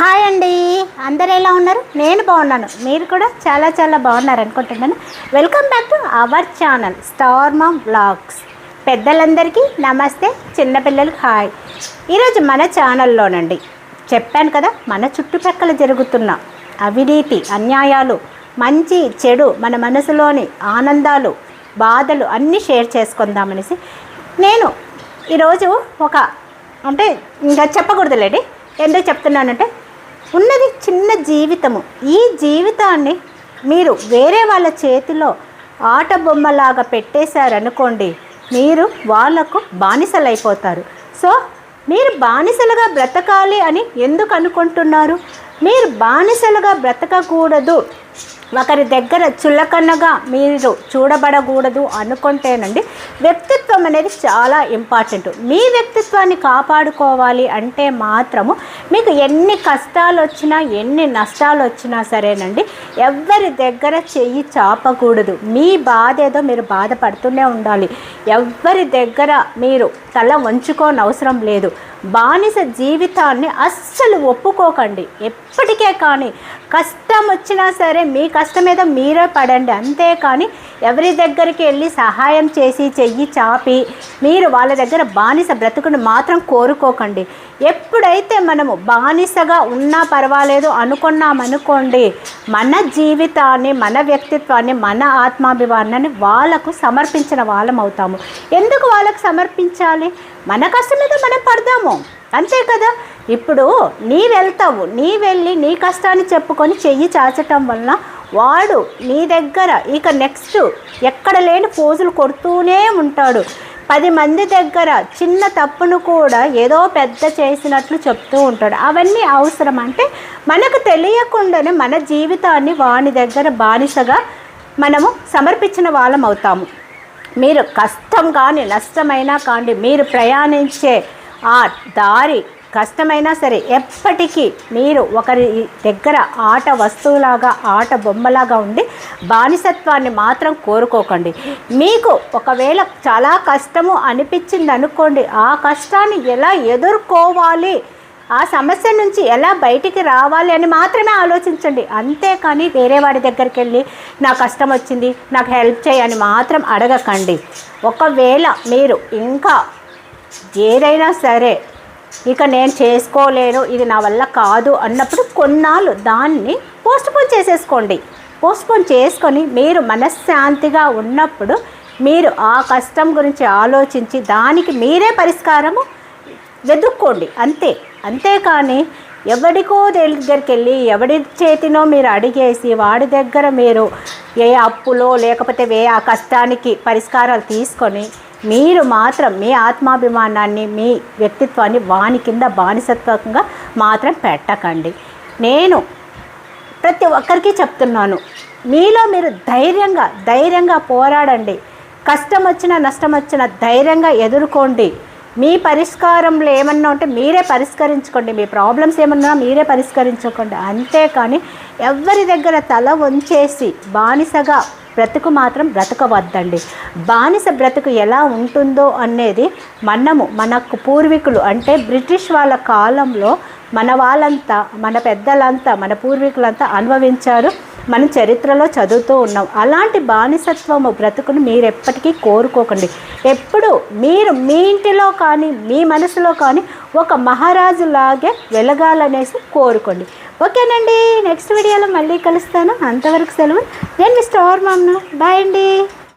Hi అండి. అందరు ఎలా ఉన్నారు? నేను బాగున్నాను. మీరు కూడా చాలా చాలా బాగున్నారు అనుకుంటున్నాను. Welcome back to our channel star mom blogs పెద్దలందరికీ నమస్తే చిన్నపిల్లలకి హాయ్. ఈరోజు మన ఛానల్లోనండి చెప్పాను కదా మన చుట్టుపక్కల జరుగుతున్న అవినీతి అన్యాయాలు మంచి చెడు మన మనసులోని ఆనందాలు బాధలు అన్నీ షేర్ చేసుకుందామనేసి నేను ఈరోజు ఒక అంటే ఇంకా చెప్పకూడదులేండి. ఎందుకు చెప్తున్నానంటే ఉన్నది చిన్న జీవితము. ఈ జీవితాన్ని మీరు వేరే వాళ్ళ చేతిలో ఆట బొమ్మలాగా పెట్టేశారనుకోండి మీరు వాళ్ళకు బానిసలైపోతారు. సో మీరు బానిసలుగా బ్రతకాలి అని ఎందుకు అనుకుంటున్నారు? మీరు బానిసలుగా బ్రతకకూడదు. ఒకరి దగ్గర చులకనగా మీరు చూడబడకూడదు అనుకుంటేనండి వ్యక్తిత్వం అనేది చాలా ఇంపార్టెంట్ మీ వ్యక్తిత్వాన్ని కాపాడుకోవాలి అంటే మాత్రము మీకు ఎన్ని కష్టాలు వచ్చినా ఎన్ని నష్టాలు వచ్చినా సరేనండి ఎవరి దగ్గర చెయ్యి చాపకూడదు. మీ బాధ ఏదో మీరు బాధపడుతూనే ఉండాలి. ఎవరి దగ్గర మీరు తల వంచుకోని అవసరం లేదు. బానిస జీవితాన్ని అస్సలు ఒప్పుకోకండి. ఎప్పటికే కానీ కష్టం వచ్చినా సరే మీ కష్టం మీద మీరే పడండి. అంతేకాని ఎవరి దగ్గరికి వెళ్ళి సహాయం చేసి చెయ్యి చాపి మీరు వాళ్ళ దగ్గర బానిస బ్రతుకుని మాత్రం కోరుకోకండి. ఎప్పుడైతే మనము బానిసగా ఉన్నా పర్వాలేదు అనుకున్నామనుకోండి మన జీవితాన్ని మన వ్యక్తిత్వాన్ని మన ఆత్మాభిమానాన్ని వాళ్ళకు సమర్పించిన వాళ్ళం అవుతాము. ఎందుకు వాళ్ళకు సమర్పించాలి? మన కష్టం మీద మనం పడదాము. అంతే కదా? ఇప్పుడు నీ వెళ్తావు నీ వెళ్ళి నీ కష్టాన్ని చెప్పుకొని చెయ్యి చాచటం వలన వాడు నీ దగ్గర. ఇక నెక్స్ట్ ఎక్కడ లేని పోజులు కొడుతూనే ఉంటాడు. పది మంది దగ్గర చిన్న తప్పును కూడా ఏదో పెద్ద చేసినట్లు చెప్తూ ఉంటాడు. అవన్నీ అవసరం అంటే మనకు తెలియకుండానే మన జీవితాన్ని వాని దగ్గర బానిసగా మనము సమర్పించిన వాళ్ళం అవుతాము. మీరు కష్టం కానీ నష్టమైనా కానీ మీరు ప్రయాణించే ఆ దారి కష్టమైనా సరే ఎప్పటికీ మీరు ఒకరి దగ్గర ఆట వస్తువులాగా ఆట బొమ్మలాగా ఉండి బానిసత్వాన్ని మాత్రం కోరుకోకండి. మీకు ఒకవేళ చాలా కష్టము అనిపించింది అనుకోండి ఆ కష్టాన్ని ఎలా ఎదుర్కోవాలి? ఆ సమస్య నుంచి ఎలా బయటికి రావాలి అని మాత్రమే ఆలోచించండి. అంతేకాని వేరే వాడి దగ్గరికి వెళ్ళి నా కష్టం వచ్చింది నాకు హెల్ప్ చేయని మాత్రం అడగకండి. ఒకవేళ మీరు ఇంకా ఏదైనా సరే ఇక నేను చేసుకోలేను ఇది నా వల్ల కాదు అన్నప్పుడు కొన్నాళ్ళు దాన్ని పోస్ట్పోన్ చేసేసుకోండి. పోస్ట్పోన్ చేసుకొని మీరు మనశ్శాంతిగా ఉన్నప్పుడు మీరు ఆ కష్టం గురించి ఆలోచించి దానికి మీరే పరిష్కారము వెతుక్కోండి అంతే అంతేకాని ఎవడికో దగ్గరికి వెళ్ళి ఎవడి చేతినో మీరు అడిగేసి వాడి దగ్గర మీరు ఏ అప్పులో లేకపోతే ఏ ఆ కష్టానికి పరిష్కారాలు తీసుకొని మీరు మాత్రం మీ ఆత్మాభిమానాన్ని మీ వ్యక్తిత్వాన్ని వాని కింద బానిసత్వంగా మాత్రం పెట్టకండి. నేను ప్రతి ఒక్కరికి చెప్తున్నాను మీలో మీరు ధైర్యంగా ధైర్యంగా పోరాడండి. కష్టం వచ్చినా నష్టం వచ్చినా ధైర్యంగా ఎదుర్కోండి. మీ పరిష్కారంలో ఏమన్నా ఉంటే మీరే పరిష్కరించుకోండి. మీ ప్రాబ్లమ్స్ ఏమన్నా మీరే పరిష్కరించుకోండి. అంతేకాని ఎవరి దగ్గర తల వంచేసి బానిసగా బ్రతుకు మాత్రం బ్రతకవద్దండి. బానిస బ్రతుకు ఎలా ఉంటుందో అనేది మనము మనకు పూర్వీకులు అంటే బ్రిటిష్ వాళ్ళ కాలంలో మన వాళ్ళంతా మన పెద్దలంతా మన పూర్వీకులంతా అనుభవించారు. మన చరిత్రలో చదువుతూ ఉన్నాం. అలాంటి బానిసత్వము బ్రతుకును మీరు ఎప్పటికీ కోరుకోకండి. ఎప్పుడు మీరు మీ ఇంటిలో కానీ మీ మనసులో కానీ ఒక మహారాజులాగే వెలగాలనేసి కోరుకోండి. ఓకేనండి. నెక్స్ట్ వీడియోలో మళ్ళీ కలుస్తాను. అంతవరకు సెలవు. నేను మిస్టర్ స్టార్ బాయ్ అండి.